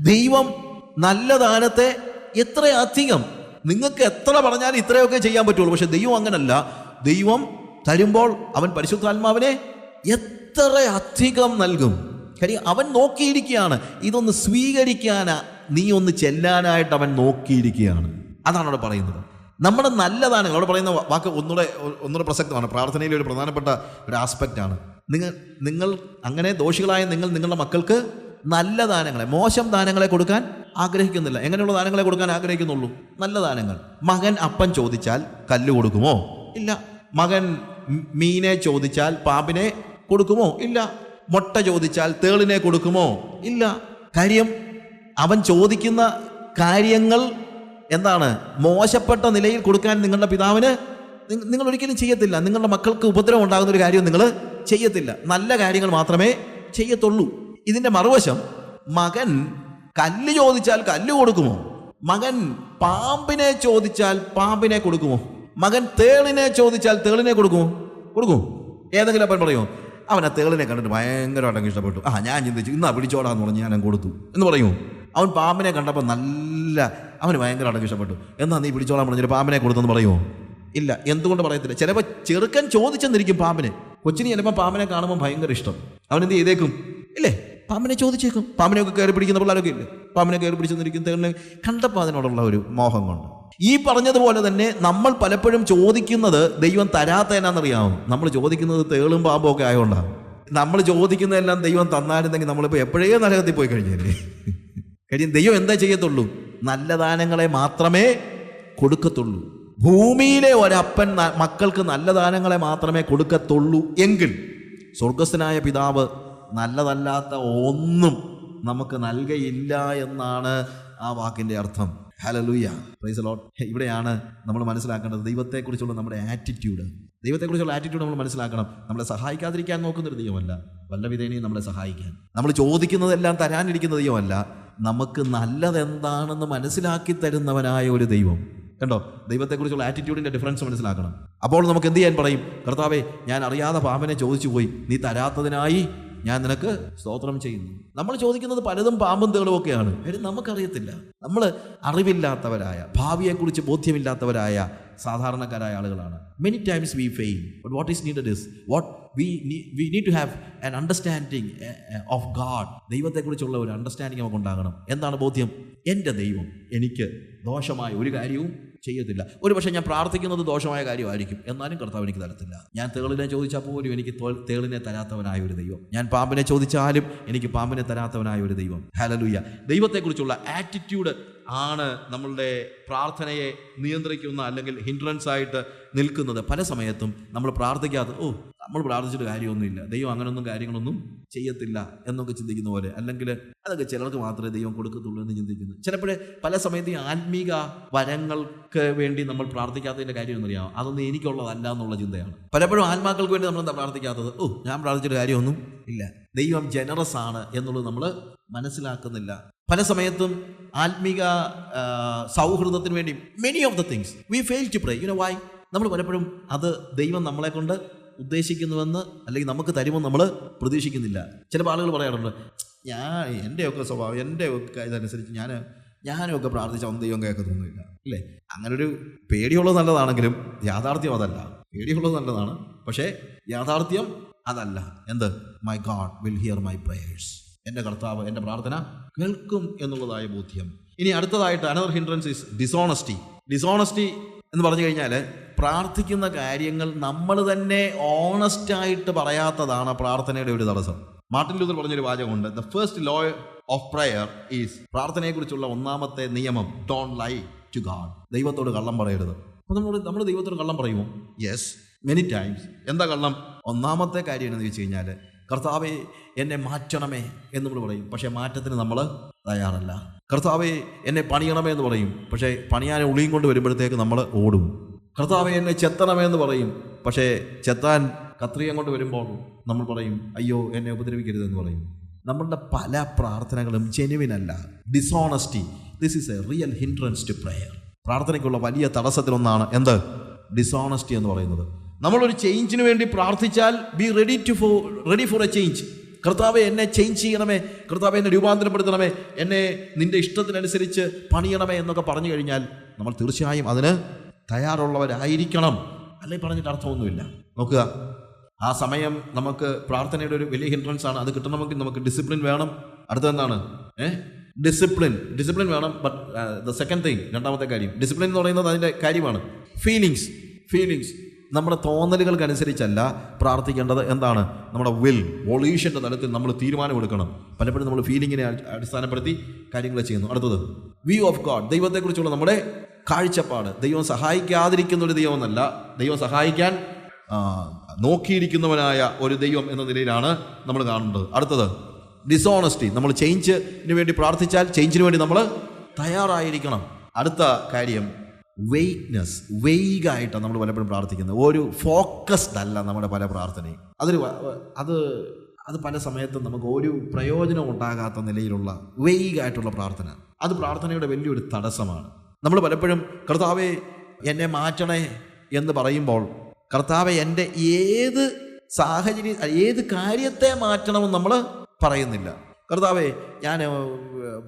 ദൈവം നല്ല ദാനത്തെ എത്രയധികം നിങ്ങൾക്ക് എത്ര പറഞ്ഞാലും ഇത്രയൊക്കെ ചെയ്യാൻ പറ്റുള്ളൂ. പക്ഷെ ദൈവം അങ്ങനല്ല. ദൈവം തരുമ്പോൾ അവൻ പരിശുദ്ധാത്മാവിനെ എത്ര അധികം നൽകും. കാര്യം അവൻ നോക്കിയിരിക്കുകയാണ്. ഇതൊന്ന് സ്വീകരിക്കാൻ നീ ഒന്ന് ചെല്ലാനായിട്ട് അവൻ നോക്കിയിരിക്കുകയാണ്. അതാണ് അവിടെ പറയുന്നത്. നമ്മുടെ നല്ലതാണ് അവിടെ പറയുന്ന വാക്ക് ഒന്നുകൂടെ ഒന്നുകൂടെ പ്രസക്തമാണ്. പ്രാർത്ഥനയിലെ ഒരു പ്രധാനപ്പെട്ട ഒരു ആസ്പെക്റ്റാണ് നിങ്ങൾ നിങ്ങൾ അങ്ങനെ ദോഷികളായ നിങ്ങൾ നിങ്ങളുടെ മക്കൾക്ക് നല്ല ദാനങ്ങളെ മോശം ദാനങ്ങളെ കൊടുക്കാൻ ആഗ്രഹിക്കുന്നില്ല. എങ്ങനെയുള്ള ദാനങ്ങളെ കൊടുക്കാൻ ആഗ്രഹിക്കുന്നുള്ളൂ? നല്ല ദാനങ്ങൾ. മകൻ അപ്പൻ ചോദിച്ചാൽ കല്ല് കൊടുക്കുമോ? ഇല്ല. മകൻ മീനെ ചോദിച്ചാൽ പാമ്പിനെ കൊടുക്കുമോ? ഇല്ല. മുട്ട ചോദിച്ചാൽ തേളിനെ കൊടുക്കുമോ? ഇല്ല. കാര്യം അവൻ ചോദിക്കുന്ന കാര്യങ്ങൾ എന്താണ്? മോശപ്പെട്ട നിലയിൽ കൊടുക്കാൻ നിങ്ങളുടെ പിതാവിന് നിങ്ങൾ ഒരിക്കലും ചെയ്യത്തില്ല. നിങ്ങളുടെ മക്കൾക്ക് ഉപദ്രവം ഉണ്ടാകുന്ന ഒരു കാര്യം നിങ്ങൾ ചെയ്യത്തില്ല. നല്ല കാര്യങ്ങൾ മാത്രമേ ചെയ്യത്തുള്ളൂ. ഇതിന്റെ മറുവശം മകൻ കല്ല് ചോദിച്ചാൽ കല്ല് കൊടുക്കുമോ? മകൻ പാമ്പിനെ ചോദിച്ചാൽ പാമ്പിനെ കൊടുക്കുമോ? മകൻ തേളിനെ ചോദിച്ചാൽ തേളിനെ കൊടുക്കുമോ? കൊടുക്കുമോ ഏതെങ്കിലും അപ്പൻ പറയുമോ അവൻ ആ തേളിനെ കണ്ടിട്ട് ഭയങ്കരമായിട്ട് അങ്ങ് ഇഷ്ടപ്പെട്ടു. ആ ഞാൻ ചിന്തിച്ചു ഇന്നാ പിടിച്ചോടാന്ന് പറഞ്ഞ് ഞാൻ അങ്ങ് കൊടുത്തു. എന്ന് പറയുമോ അവൻ പാമ്പിനെ കണ്ടപ്പോൾ നല്ല അവന് ഭയങ്കരമായിട്ട് ഇഷ്ടപ്പെട്ടു. എന്നാ നീ പിടിച്ചോളാൻ പറഞ്ഞൊരു പാമ്പിനെ കൊടുത്തെന്ന് പറയുമോ ഇല്ല എന്തുകൊണ്ട് പറയത്തില്ല. ചിലപ്പോൾ ചെറുക്കൻ ചോദിച്ചെന്നിരിക്കും പാമ്പിനെ. കൊച്ചിന് ചിലപ്പോൾ പാമ്പിനെ കാണുമ്പോൾ ഭയങ്കര ഇഷ്ടം. അവൻ എന്ത് ചെയ്തേക്കും? ഇല്ലേ? പാമ്പിനെ ചോദിച്ചേക്കും. പാമ്പിനെയൊക്കെ കയറി പിടിക്കുന്ന പിള്ളേരൊക്കെ ഇല്ലേ? പാമ്പിനെ കയറി പിടിച്ചെന്നിരിക്കുന്ന തേളിനെ കണ്ടപ്പോൾ അതിനോടുള്ള ഒരു മോഹം കൊണ്ട്. ഈ പറഞ്ഞതുപോലെ തന്നെ നമ്മൾ പലപ്പോഴും ചോദിക്കുന്നത് ദൈവം തരാത്ത എന്നാണെന്നറിയാമോ? നമ്മൾ ചോദിക്കുന്നത് തേളും പാമ്പും ഒക്കെ ആയതുകൊണ്ടാണ് നമ്മൾ ചോദിക്കുന്നതെല്ലാം ദൈവം തന്നായിരുന്നെങ്കിൽ നമ്മളിപ്പോൾ എപ്പോഴേ നരകത്തിൽ പോയി കഴിഞ്ഞല്ലേ? കഴിഞ്ഞ ദൈവം എന്താ ചെയ്യത്തുള്ളൂ? നല്ല ദാനങ്ങളെ മാത്രമേ കൊടുക്കത്തുള്ളൂ. ഭൂമിയിലെ ഒരപ്പൻ മക്കൾക്ക് നല്ല ദാനങ്ങളെ മാത്രമേ കൊടുക്കത്തുള്ളൂ എങ്കിൽ സ്വർഗസ്ഥനായ പിതാവ് നല്ലതല്ലാത്ത ഒന്നും നമുക്ക് നൽകയില്ല എന്നാണ് ആ വാക്കിന്റെ അർത്ഥം. ഹലലൂയ പ്രൈസ് ലോട്ട് ഇവിടെയാണ് നമ്മൾ മനസ്സിലാക്കേണ്ടത് ദൈവത്തെക്കുറിച്ചുള്ള നമ്മുടെ ആറ്റിറ്റ്യൂഡ് ദൈവത്തെക്കുറിച്ചുള്ള ആറ്റിറ്റ്യൂഡ് നമ്മൾ മനസ്സിലാക്കണം. നമ്മളെ സഹായിക്കാതിരിക്കാൻ നോക്കുന്ന ഒരു ദൈവമല്ല. വല്ല വിധേനയും നമ്മളെ സഹായിക്കാൻ. നമ്മൾ ചോദിക്കുന്നതെല്ലാം തരാനിരിക്കുന്ന ദൈവമല്ല. നമുക്ക് നല്ലതെന്താണെന്ന് മനസ്സിലാക്കി തരുന്നവനായ ഒരു ദൈവം. കണ്ടോ? ദൈവത്തെക്കുറിച്ചുള്ള ആറ്റിറ്റ്യൂഡിന്റെ ഡിഫറൻസ് മനസ്സിലാക്കണം. അപ്പോൾ നമുക്ക് എന്ത് ചെയ്യാൻ പറയും? കർത്താവേ ഞാൻ അറിയാതെ പാമ്പനെ ചോദിച്ചു പോയി നീ തരാത്തതിനായി ഞാൻ നിനക്ക് സ്തോത്രം ചെയ്യുന്നു. നമ്മൾ ചോദിക്കുന്നത് പലതും പാമ്പും തേളും ഒക്കെയാണ്. കാര്യം നമുക്കറിയത്തില്ല. നമ്മൾ അറിവില്ലാത്തവരായ ഭാവിയെക്കുറിച്ച് ബോധ്യമില്ലാത്തവരായ സാധാരണക്കാരായ ആളുകളാണ്. Many times we fail but what is needed is what we we need to have an understanding of God ദൈവത്തെക്കുറിച്ചുള്ള ഒരു അണ്ടർസ്റ്റാൻഡിങ് നമുക്ക് ഉണ്ടാകണം എന്താണ് ബോധ്യം? എന്റെ ദൈവം. എനിക്ക് ദോഷമായ ഒരു കാര്യവും ചെയ്യത്തില്ല. ഒരു പക്ഷേ ഞാൻ പ്രാർത്ഥിക്കുന്നത് ദോഷമായ കാര്യമായിരിക്കും. എന്നാലും കർത്താവ് എനിക്ക് തരത്തില്ല. ഞാൻ തേളിനെ ചോദിച്ചാൽ പോലും എനിക്ക് തേളിനെ തരാത്തവനായ ഒരു ദൈവം. ഞാൻ പാമ്പിനെ ചോദിച്ചാലും എനിക്ക് പാമ്പിനെ തരാത്തവനായ ഒരു ദൈവം. ഹലലുയ്യ ദൈവത്തെക്കുറിച്ചുള്ള ആറ്റിറ്റ്യൂഡ് ആണ് നമ്മളുടെ പ്രാർത്ഥനയെ നിയന്ത്രിക്കുന്ന അല്ലെങ്കിൽ ഹിൻഡ്രൻസ് ആയിട്ട് നിൽക്കുന്നത്. പല സമയത്തും നമ്മൾ പ്രാർത്ഥിക്കാതെ ഓ നമ്മൾ പ്രാർത്ഥിച്ചിട്ട് കാര്യമൊന്നുമില്ല. ദൈവം അങ്ങനൊന്നും കാര്യങ്ങളൊന്നും ചെയ്യത്തില്ല എന്നൊക്കെ ചിന്തിക്കുന്ന പോലെ. അല്ലെങ്കിൽ അതൊക്കെ ചിലർക്ക് മാത്രമേ ദൈവം കൊടുക്കത്തുള്ളൂ എന്ന് ചിന്തിക്കുന്നു. ചിലപ്പോഴേ പല സമയത്ത് ഈ ആത്മീക വരങ്ങൾക്ക് വേണ്ടി നമ്മൾ പ്രാർത്ഥിക്കാത്തതിന്റെ കാര്യം അതൊന്നും എനിക്കുള്ളതല്ല എന്നുള്ള ചിന്തയാണ്. പലപ്പോഴും ആത്മാക്കൾക്ക് വേണ്ടി നമ്മൾ എന്താ പ്രാർത്ഥിക്കാത്തത്? ഓ ഞാൻ പ്രാർത്ഥിച്ചിട്ട് കാര്യമൊന്നും ഇല്ല. ദൈവം ജനറസ് ആണ് എന്നുള്ളത് നമ്മൾ മനസ്സിലാക്കുന്നില്ല. പല സമയത്തും ആത്മീക സൗഹൃദത്തിന് വേണ്ടി many of the things we fail to pray you know why നമ്മൾ പലപ്പോഴും അത് ദൈവം നമ്മളെ കൊണ്ട് ഉദ്ദേശിക്കുന്നുവെന്ന് അല്ലെങ്കിൽ നമുക്ക് തരുമെന്ന് നമ്മൾ പ്രതീക്ഷിക്കുന്നില്ല. ചിലപ്പോൾ ആളുകൾ പറയാറുണ്ട് ഞാൻ എന്റെയൊക്കെ സ്വഭാവം എന്റെ ഒക്കെ ഇതനുസരിച്ച് ഞാൻ ഞാനൊക്കെ പ്രാർത്ഥിച്ച ഒന്നും ദൈവം കേൾക്കത്തൊന്നുമില്ല അല്ലേ? അങ്ങനൊരു പേടിയുള്ളത് നല്ലതാണെങ്കിലും യാഥാർത്ഥ്യം അതല്ല. പേടിയുള്ളത് നല്ലതാണ് പക്ഷേ യാഥാർത്ഥ്യം അതല്ല. എന്ത്? My god will hear my prayers എന്റെ കർത്താവ് എന്റെ പ്രാർത്ഥന കേൾക്കും എന്നുള്ളതായ ബോധ്യം. ഇനി അടുത്തതായിട്ട് another hindrance is dishonesty dishonesty എന്ന് പറഞ്ഞു കഴിഞ്ഞാൽ പ്രാർത്ഥിക്കുന്ന കാര്യങ്ങൾ നമ്മൾ തന്നെ ഓണസ്റ്റായിട്ട് പറയാത്തതാണ് പ്രാർത്ഥനയുടെ ഒരു തടസ്സം. മാർട്ടിൻ ലൂതർ പറഞ്ഞൊരു വാചകമുണ്ട് the first law of prayer is പ്രാർത്ഥനയെക്കുറിച്ചുള്ള ഒന്നാമത്തെ നിയമം ഡോൺ ലൈ ടു ഗാഡ് ദൈവത്തോട് കള്ളം പറയരുത്. അപ്പോൾ നമ്മൾ നമ്മൾ ദൈവത്തോട് കള്ളം പറയുമോ? യെസ് മെനി ടൈംസ് എന്താ കള്ളം? ഒന്നാമത്തെ കാര്യം എന്ന് വെച്ച് കഴിഞ്ഞാൽ കർത്താവെ എന്നെ മാറ്റണമേ എന്ന് നമ്മൾ പറയും. പക്ഷേ മാറ്റത്തിന് നമ്മൾ തയ്യാറല്ല. കർത്താവെ എന്നെ പണിയണമേ എന്ന് പറയും. പക്ഷേ പണിയാനെ ഉളിയും കൊണ്ട് വരുമ്പോഴത്തേക്ക് നമ്മൾ ഓടും. കർത്താവെ എന്നെ ചെത്തണമെന്ന് പറയും. പക്ഷേ ചെത്താൻ കത്രിയം കൊണ്ട് വരുമ്പോൾ നമ്മൾ പറയും അയ്യോ എന്നെ ഉപദ്രവിക്കരുതെന്ന് പറയും. നമ്മളുടെ പല പ്രാർത്ഥനകളും ജെനുവിനല്ല dishonesty this is a real hindrance to prayer പ്രാർത്ഥനയ്ക്കുള്ള വലിയ തടസ്സത്തിലൊന്നാണ് എന്ത്? ഡിസോണസ്റ്റി എന്ന് പറയുന്നത്. നമ്മളൊരു ചേഞ്ചിന് വേണ്ടി പ്രാർത്ഥിച്ചാൽ be ready to for ready for a change കർത്താവെ എന്നെ ചേഞ്ച് ചെയ്യണമേ. കർത്താവെ എന്നെ രൂപാന്തരപ്പെടുത്തണമേ. എന്നെ നിന്റെ ഇഷ്ടത്തിനനുസരിച്ച് പണിയണമേ എന്നൊക്കെ പറഞ്ഞു കഴിഞ്ഞാൽ നമ്മൾ തീർച്ചയായും അതിന് തയ്യാറുള്ളവരായിരിക്കണം. അല്ലെ പറഞ്ഞിട്ട് അർത്ഥമൊന്നുമില്ല. നോക്കുക. ആ സമയം നമുക്ക് പ്രാർത്ഥനയുടെ ഒരു വലിയ ഹിൻട്രൻസ് ആണ്. അത് കിട്ടണമെങ്കിൽ നമുക്ക് ഡിസിപ്ലിൻ വേണം. അടുത്തെന്താണ് ഏഹ് ഡിസിപ്ലിൻ ഡിസിപ്ലിൻ വേണം ബട്ട് ദ സെക്കൻഡ് തിങ് രണ്ടാമത്തെ കാര്യം. ഡിസിപ്ലിൻ എന്ന് പറയുന്നത് അതിന്റെ കാര്യമാണ്. ഫീലിങ്സ് ഫീലിങ്സ് നമ്മുടെ തോന്നലുകൾക്കനുസരിച്ചല്ല പ്രാർത്ഥിക്കേണ്ടത് എന്താണ്? നമ്മുടെ വിൽ വൊളീഷന്റെ തലത്തിൽ നമ്മൾ തീരുമാനമെടുക്കണം പലപ്പോഴും നമ്മൾ ഫീലിങ്ങിനെ അടി- അടിസ്ഥാനപ്പെടുത്തി കാര്യങ്ങൾ ചെയ്യുന്നു. അടുത്തത് വ്യൂ ഓഫ് ഗോഡ് ദൈവത്തെക്കുറിച്ചുള്ള നമ്മുടെ കാഴ്ചപ്പാട്. ദൈവം സഹായിക്കാതിരിക്കുന്ന ഒരു ദൈവമെന്നല്ല ദൈവം സഹായിക്കാൻ നോക്കിയിരിക്കുന്നവനായ ഒരു ദൈവം എന്ന നിലയിലാണ് നമ്മൾ കാണേണ്ടത്. അടുത്തത് ഡിസോണസ്റ്റി നമ്മൾ ചേഞ്ചിന് വേണ്ടി പ്രാർത്ഥിച്ചാൽ ചേഞ്ചിന് വേണ്ടി നമ്മൾ തയ്യാറായിരിക്കണം. അടുത്ത കാര്യം വെയ്റ്റ്നെസ് വെയ്ഗായിട്ടാണ് നമ്മൾ പലപ്പോഴും പ്രാർത്ഥിക്കുന്നത്. ഒരു ഫോക്കസ്ഡ് അല്ല നമ്മുടെ പല പ്രാർത്ഥനയും. വ- അത് അത് പല സമയത്തും നമുക്ക് ഒരു പ്രയോജനം ഉണ്ടാകാത്ത നിലയിലുള്ള വെയ്ഗായിട്ടുള്ള പ്രാർത്ഥന. അത് പ്രാർത്ഥനയുടെ വലിയൊരു തടസ്സമാണ്. നമ്മൾ പലപ്പോഴും കർത്താവെ എന്നെ മാറ്റണേ എന്ന് പറയുമ്പോൾ കർത്താവെ എന്റെ ഏത് സാഹചര്യം ഏത് കാര്യത്തെ മാറ്റണമെന്ന് നമ്മൾ പറയുന്നില്ല. കർത്താവേ ഞാൻ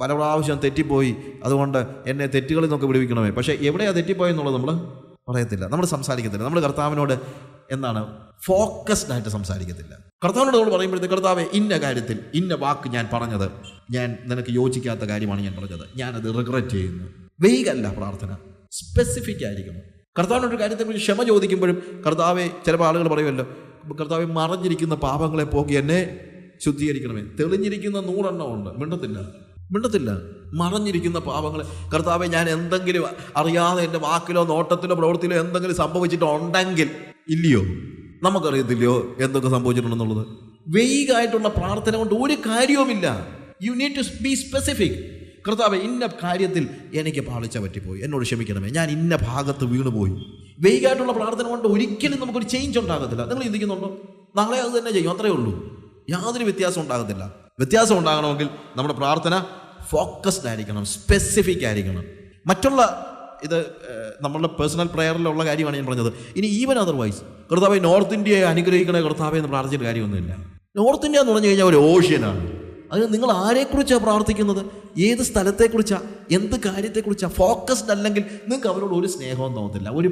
പല പ്രാവശ്യം തെറ്റിപ്പോയി. അതുകൊണ്ട് എന്നെ തെറ്റുകളിൽ നിന്നൊക്കെ വിടുവിക്കണമേ. പക്ഷേ എവിടെയാണ് തെറ്റിപ്പോയെന്നുള്ളത് നമ്മൾ പറയത്തില്ല. നമ്മൾ സംസാരിക്കത്തില്ല. നമ്മൾ കർത്താവിനോട് എന്താണ് ഫോക്കസ്ഡ് ആയിട്ട് സംസാരിക്കത്തില്ല. കർത്താവിനോട് നമ്മൾ പറയുമ്പോഴത്തേക്ക് കർത്താവെ ഇന്ന കാര്യത്തിൽ ഇന്ന വാക്ക് ഞാൻ പറഞ്ഞത് ഞാൻ നിനക്ക് യോജിക്കാത്ത കാര്യമാണ് ഞാൻ പറഞ്ഞത്. ഞാനത് റിഗ്രറ്റ് ചെയ്യുന്നു. വെയ്കല്ല പ്രാർത്ഥന. സ്പെസിഫിക് ആയിരിക്കണം. കർത്താവിനോട് ഒരു കാര്യത്തെക്കുറിച്ച് ക്ഷമ ചോദിക്കുമ്പോഴും കർത്താവെ ചിലപ്പോൾ ആളുകൾ പറയുമല്ലോ കർത്താവെ മറഞ്ഞിരിക്കുന്ന പാപങ്ങളെ പോക്കി എന്നെ ശുദ്ധീകരിക്കണമേ. തെളിഞ്ഞിരിക്കുന്ന നൂറെണ്ണം ഉണ്ട്. മിണ്ടത്തില്ല. മിണ്ടത്തില്ല. മറഞ്ഞിരിക്കുന്ന പാപങ്ങളെ. കർത്താവെ ഞാൻ എന്തെങ്കിലും അറിയാതെ എന്റെ വാക്കിലോ നോട്ടത്തിലോ പ്രവൃത്തിയിലോ എന്തെങ്കിലും സംഭവിച്ചിട്ടുണ്ടെങ്കിൽ ഇല്ലയോ? നമുക്കറിയത്തില്ലയോ എന്തൊക്കെ സംഭവിച്ചിട്ടുണ്ടെന്നുള്ളത്? വെയ്ഗായിട്ടുള്ള പ്രാർത്ഥന കൊണ്ട് ഒരു കാര്യവുമില്ല. You need to be specific കർത്താവ് ഇന്ന കാര്യത്തിൽ എനിക്ക് പാളിച്ച പറ്റിപ്പോയി. എന്നോട് ക്ഷമിക്കണമേ. ഞാൻ ഇന്ന ഭാഗത്ത് വീണുപോയി. വൈകായിട്ടുള്ള പ്രാർത്ഥന കൊണ്ട് ഒരിക്കലും നമുക്കൊരു ചേഞ്ച് ഉണ്ടാകത്തില്ല. നിങ്ങൾ ചിന്തിക്കുന്നുണ്ടോ? നാളെ അത് തന്നെ ചെയ്യും. അത്രയേ ഉള്ളൂ. യാതൊരു വ്യത്യാസം ഉണ്ടാകത്തില്ല. വ്യത്യാസം ഉണ്ടാകണമെങ്കിൽ നമ്മുടെ പ്രാർത്ഥന ഫോക്കസ്ഡ് ആയിരിക്കണം സ്പെസിഫിക് ആയിരിക്കണം. മറ്റുള്ള ഇത് നമ്മളുടെ പേഴ്സണൽ പ്രെയറിലുള്ള കാര്യമാണ് ഞാൻ പറഞ്ഞത്. ഇനി ഈവൻ അതർവൈസ് കർത്താവ് നോർത്ത് ഇന്ത്യയെ അനുഗ്രഹിക്കണേ കർത്താവ് എന്ന് പ്രാർത്ഥിച്ചിട്ട് കാര്യമൊന്നുമില്ല. നോർത്ത് ഇന്ത്യ എന്ന് പറഞ്ഞു കഴിഞ്ഞാൽ ഒരു ഓഷ്യനാണ് അതിന് നിങ്ങൾ ആരെക്കുറിച്ചാണ് പ്രാർത്ഥിക്കുന്നത്? ഏത് സ്ഥലത്തെക്കുറിച്ചാണ് എന്ത് കാര്യത്തെക്കുറിച്ചാണ് ഫോക്കസ്ഡ് അല്ലെങ്കിൽ നിങ്ങൾക്ക് അവരോട് ഒരു സ്നേഹവും തോന്നത്തില്ല. ഒരു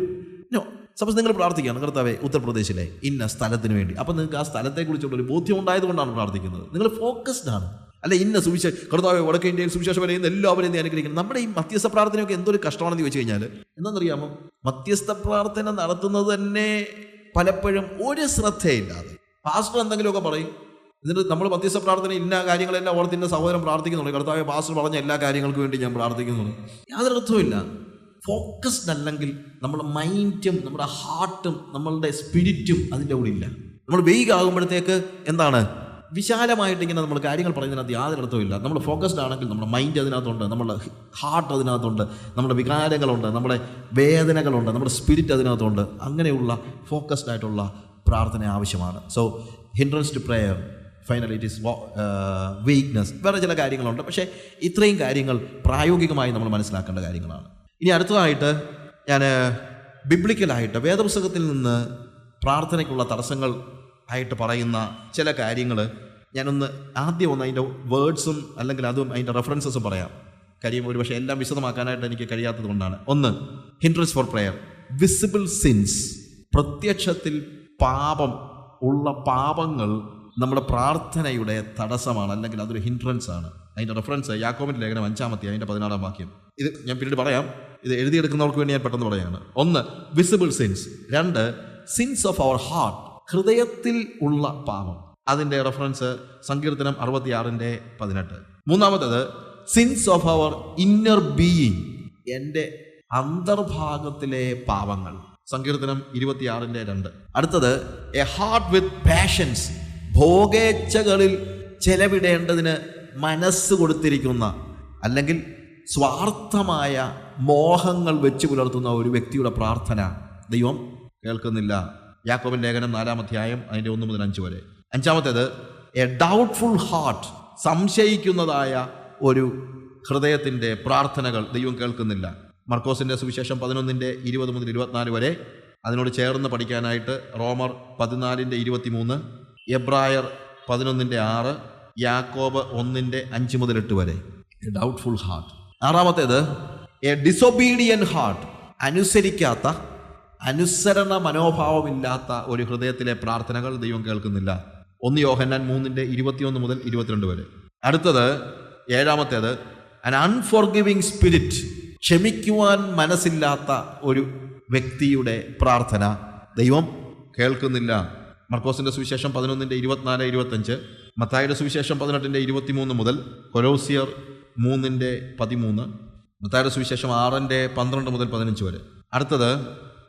നോ സപ്പോസ് നിങ്ങൾ പ്രാർത്ഥിക്കുകയാണ് കർത്താവെ ഉത്തർപ്രദേശിലെ ഇന്ന സ്ഥലത്തിന് വേണ്ടി. അപ്പം നിങ്ങൾക്ക് ആ സ്ഥലത്തെക്കുറിച്ചുള്ള ഒരു ബോധ്യം ഉണ്ടായതുകൊണ്ടാണ് പ്രാർത്ഥിക്കുന്നത്. നിങ്ങൾ ഫോക്കസ്ഡ് ആണ്. അല്ല ഇന്ന സുവിശേഷ കർത്താവ് വടക്കേ ഇന്ത്യയിൽ സുവിശേഷം വരെയുന്ന എല്ലാവരെയും നീ നമ്മുടെ ഈ മധ്യസ്ഥ പ്രാർത്ഥനയൊക്കെ എന്തൊരു കഷ്ടമാണെന്ന് ചോദിച്ചു കഴിഞ്ഞാൽ എന്താണെന്നറിയാമോ? മധ്യസ്ഥ പ്രാർത്ഥന നടത്തുന്നത് തന്നെ പലപ്പോഴും ഒരു ശ്രദ്ധയില്ലാതെ. പാസ്റ്റർ എന്തെങ്കിലുമൊക്കെ പറയും എന്നിട്ട് നമ്മൾ മധ്യസ്ഥ പ്രാർത്ഥന ഇന്ന കാര്യങ്ങളെല്ലാം ഓർത്ത് ഇന്ന സഹോദരൻ പ്രാർത്ഥിക്കുന്നുണ്ട്. കർത്താവ് പാസ്റ്റർ പറഞ്ഞ എല്ലാ കാര്യങ്ങൾക്കും വേണ്ടി ഞാൻ പ്രാർത്ഥിക്കുന്നുണ്ട്. യാതൊരു അർത്ഥമില്ല ഫോക്കസ്ഡ് അല്ലെങ്കിൽ നമ്മുടെ മൈൻഡും നമ്മുടെ ഹാർട്ടും നമ്മളുടെ സ്പിരിറ്റും അതിന്റെ കൂടെ ഇല്ല. നമ്മൾ വെയ്ഗ് ആകുമ്പോഴത്തേക്ക് എന്താണ്? വിശാലമായിട്ട് ഇങ്ങനെ നമ്മൾ കാര്യങ്ങൾ പറയുന്നതിനകത്ത് യാതൊരു അർത്ഥമില്ല നമ്മൾ ഫോക്കസ്ഡ് ആണെങ്കിൽ നമ്മുടെ മൈൻഡ് അതിനകത്തുണ്ട് നമ്മുടെ ഹാർട്ട് അതിനകത്തുണ്ട് നമ്മുടെ വികാരങ്ങളുണ്ട് നമ്മുടെ വേദനകളുണ്ട് നമ്മുടെ സ്പിരിറ്റ് അതിനകത്തുണ്ട്. അങ്ങനെയുള്ള ഫോക്കസ്ഡ് ആയിട്ടുള്ള പ്രാർത്ഥന ആവശ്യമാണ്. So hindrance to prayer finally it is weakness വേറെ ചില കാര്യങ്ങളുണ്ട്. പക്ഷേ ഇത്രയും കാര്യങ്ങൾ പ്രായോഗികമായി നമ്മൾ മനസ്സിലാക്കേണ്ട കാര്യങ്ങളാണ്. ഇനി അടുത്തതായിട്ട് ഞാൻ ബിബ്ലിക്കലായിട്ട് വേദപുസ്തകത്തിൽ നിന്ന് പ്രാർത്ഥനയ്ക്കുള്ള തടസ്സങ്ങൾ ആയിട്ട് പറയുന്ന ചില കാര്യങ്ങൾ ഞാനൊന്ന് ആദ്യം ഒന്ന് അതിന്റെ വേർഡ്സും അല്ലെങ്കിൽ അതും അതിന്റെ റെഫറൻസസും പറയാം. കാര്യം ഒരു പക്ഷേ എല്ലാം വിശദമാക്കാനായിട്ട് എനിക്ക് കഴിയാത്തത് കൊണ്ടാണ്. ഒന്ന് hindrance for prayer visible sins പ്രത്യക്ഷത്തിൽ പാപം ഉള്ള പാപങ്ങൾ നമ്മുടെ പ്രാർത്ഥനയുടെ തടസ്സമാണ് അല്ലെങ്കിൽ അതൊരു ഹിൻട്രൻസ് ആണ്. അതിന്റെ റെഫറൻസ് യാക്കോമിന്റെ ലേഖനം അഞ്ചാമത്തെ അതിന്റെ പതിനാറാം വാക്യം. ഇത് ഞാൻ പിന്നീട് പറയാം. ഇത് എഴുതിയെടുക്കുന്നവർക്ക് വേണ്ടി ഞാൻ പെട്ടെന്ന് പറയാണ് ഒന്ന് വിസിബിൾ സിൻസ് രണ്ട് സിൻസ് ഓഫ് അവർ ഹാർട്ട് ഹൃദയത്തിൽ ഉള്ള പാപം. അതിന്റെ റെഫറൻസ് സങ്കീർത്തനം അറുപത്തിയാറിന്റെ പതിനെട്ട്. മൂന്നാമത്തത് sins of our inner being എന്റെ അന്തർഭാഗത്തിലെ പാപങ്ങൾ. സങ്കീർത്തനം ഇരുപത്തിയാറിന്റെ രണ്ട്. അടുത്തത് എ ഹാർട്ട് വിത്ത് പാഷൻസ് ഭോഗേച്ഛകളിൽ ചെലവിടേണ്ടതിന് മനസ്സ് കൊടുത്തിരിക്കുന്ന അല്ലെങ്കിൽ സ്വാർത്ഥമായ മോഹങ്ങൾ വെച്ച് പുലർത്തുന്ന ഒരു വ്യക്തിയുടെ പ്രാർത്ഥന. ദൈവം കേൾക്കുന്നില്ല. യാക്കോബൻ ലേഖനം നാലാം അധ്യായം അതിന്റെ ഒന്ന് മുതൽ അഞ്ച് വരെ. അഞ്ചാമത്തേത് എ ഡൗട്ട്ഫുൾ ഹാർട്ട് സംശയിക്കുന്നതായ ഒരു ഹൃദയത്തിന്റെ പ്രാർത്ഥനകൾ ദൈവം കേൾക്കുന്നില്ല. മർക്കോസിന്റെ സുവിശേഷം പതിനൊന്നിന്റെ ഇരുപത് മുതൽ ഇരുപത്തിനാല് വരെ അതിനോട് ചേർന്ന് പഠിക്കാനായിട്ട് റോമർ പതിനാലിന്റെ ഇരുപത്തിമൂന്ന് എബ്രായർ പതിനൊന്നിന്റെ ആറ് യാക്കോബ് ഒന്നിന്റെ അഞ്ച് മുതൽ എട്ട് വരെ. ഡൗട്ട്ഫുൾ ഹാർട്ട് ആറാമത്തേത് എ ഡിസൊബീഡിയൻ ഹാർട്ട് അനുസരിക്കാത്ത അനുസരണ മനോഭാവമില്ലാത്ത ഒരു ഹൃദയത്തിലെ പ്രാർത്ഥനകൾ ദൈവം കേൾക്കുന്നില്ല. ഒന്ന് യോഹന്നാൻ മൂന്നിന്റെ ഇരുപത്തിയൊന്ന് മുതൽ ഇരുപത്തിരണ്ട് വരെ. അടുത്തത് ഏഴാമത്തേത് അൻ അൺഫോർഗിവിങ് സ്പിരിറ്റ് ക്ഷമിക്കുവാൻ മനസ്സില്ലാത്ത ഒരു വ്യക്തിയുടെ പ്രാർത്ഥന ദൈവം കേൾക്കുന്നില്ല. മർക്കോസിന്റെ സുവിശേഷം പതിനൊന്നിന്റെ ഇരുപത്തിനാല് ഇരുപത്തഞ്ച് മത്തായുടെ സുവിശേഷം പതിനെട്ടിന്റെ ഇരുപത്തിമൂന്ന് മുതൽ കൊലോസിയർ മൂന്നിന്റെ പതിമൂന്ന് മത്തായുടെ സുവിശേഷം ആറിന്റെ പന്ത്രണ്ട് മുതൽ പതിനഞ്ച് വരെ. അടുത്തത്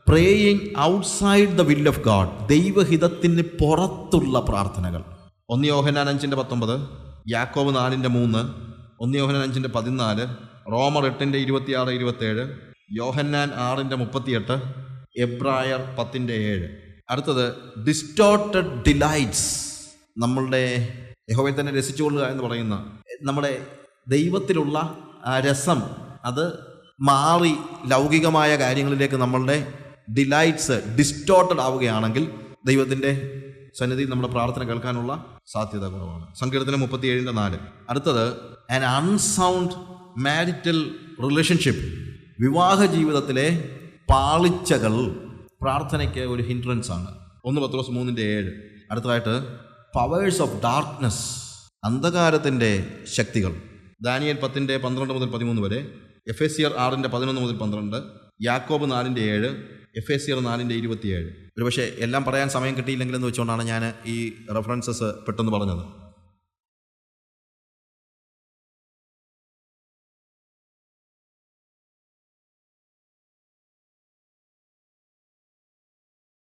praying outside the will of God ദൈവഹിതത്തിന് പുറത്തുള്ള പ്രാർത്ഥനകൾ. ഒന്ന് യോഹനാൻ അഞ്ചിന്റെ പത്തൊമ്പത് യാക്കോബ് നാലിന്റെ മൂന്ന് ഒന്ന് യോഹനാൻ അഞ്ചിന്റെ പതിനാല് റോമർ എട്ടിന്റെ ഇരുപത്തിയാറ് ഇരുപത്തേഴ് യോഹന്നാൻ ആറിന്റെ മുപ്പത്തിയെട്ട് എബ്രായർ പത്തിന്റെ ഏഴ്. അടുത്തത് ഡിസ്റ്റോർട്ടഡ് ഡിലൈറ്റ്സ് നമ്മളുടെ യഹോവയെ തന്നെ രസിച്ചുകൊള്ളുക എന്ന് പറയുന്ന നമ്മുടെ ദൈവത്തിലുള്ള രസം അത് മാറി ലൗകികമായ കാര്യങ്ങളിലേക്ക് നമ്മളുടെ ഡിലൈറ്റ്സ് ഡിസ്റ്റോർട്ടഡ് ആവുകയാണെങ്കിൽ ദൈവത്തിന്റെ സന്നിധി നമ്മുടെ പ്രാർത്ഥന കേൾക്കാനുള്ള സാധ്യത കുറവാണ്. സങ്കീർത്തനം മുപ്പത്തി ഏഴിന്റെ നാല്. അടുത്തത് ആൻ അൺസൗണ്ട് മാരിറ്റൽ റിലേഷൻഷിപ്പ് വിവാഹ ജീവിതത്തിലെ പാളിച്ചകൾ പ്രാർത്ഥനയ്ക്ക് ഒരു ഹിൻട്രൻസ് ആണ്. ഒന്ന് പത്രോസ് മൂന്നിന്റെ ഏഴ്. അടുത്തതായിട്ട് പവേഴ്സ് ഓഫ് ഡാർക്ക്നെസ് അന്ധകാരത്തിന്റെ ശക്തികൾ. ദാനിയൽ പത്തിന്റെ പന്ത്രണ്ട് മുതൽ പതിമൂന്ന് വരെ എഫ് എ സിയർ ആറിന്റെ പതിനൊന്ന് മുതൽ പന്ത്രണ്ട് യാക്കോബ് നാലിന്റെ ഏഴ് എഫ് എ സിയർ നാലിന്റെ ഇരുപത്തിയേഴ്. ഒരു പക്ഷേ എല്ലാം പറയാൻ സമയം കിട്ടിയില്ലെങ്കിലെന്ന് വെച്ചുകൊണ്ടാണ് ഞാൻ ഈ റെഫറൻസസ് പെട്ടെന്ന് പറഞ്ഞത്.